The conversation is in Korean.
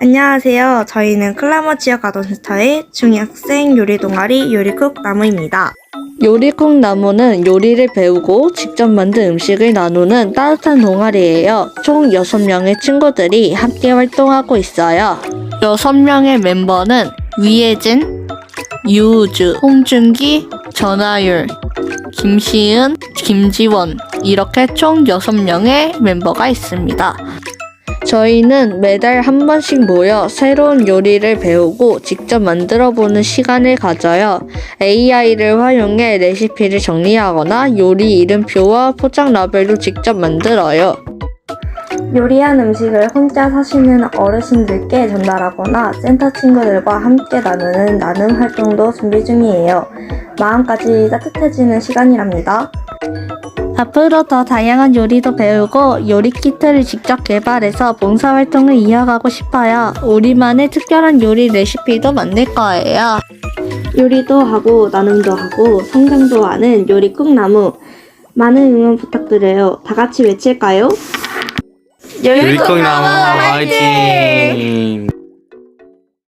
안녕하세요. 저희는 클라머 지역 아동센터의 중학생 요리 동아리 요리쿡 나무입니다. 요리콩 나무는 요리를 배우고 직접 만든 음식을 나누는 따뜻한 동아리예요. 총 6명의 친구들이 함께 활동하고 있어요. 6명의 멤버는 위혜진, 유우주, 홍준기, 전하율, 김시은, 김지원 이렇게 총 6명의 멤버가 있습니다. 저희는 매달 한 번씩 모여 새로운 요리를 배우고 직접 만들어 보는 시간을 가져요. AI를 활용해 레시피를 정리하거나 요리 이름표와 포장 라벨도 직접 만들어요. 요리한 음식을 혼자 사시는 어르신들께 전달하거나 센터 친구들과 함께 나누는 나눔 활동도 준비 중이에요. 마음까지 따뜻해지는 시간이랍니다. 앞으로 더 다양한 요리도 배우고 요리 키트를 직접 개발해서 봉사활동을 이어가고 싶어요. 우리만의 특별한 요리 레시피도 만들 거예요. 요리도 하고 나눔도 하고 성장도 하는 요리쿡 나무. 많은 응원 부탁드려요. 다 같이 외칠까요? 요리콩나무 화이팅!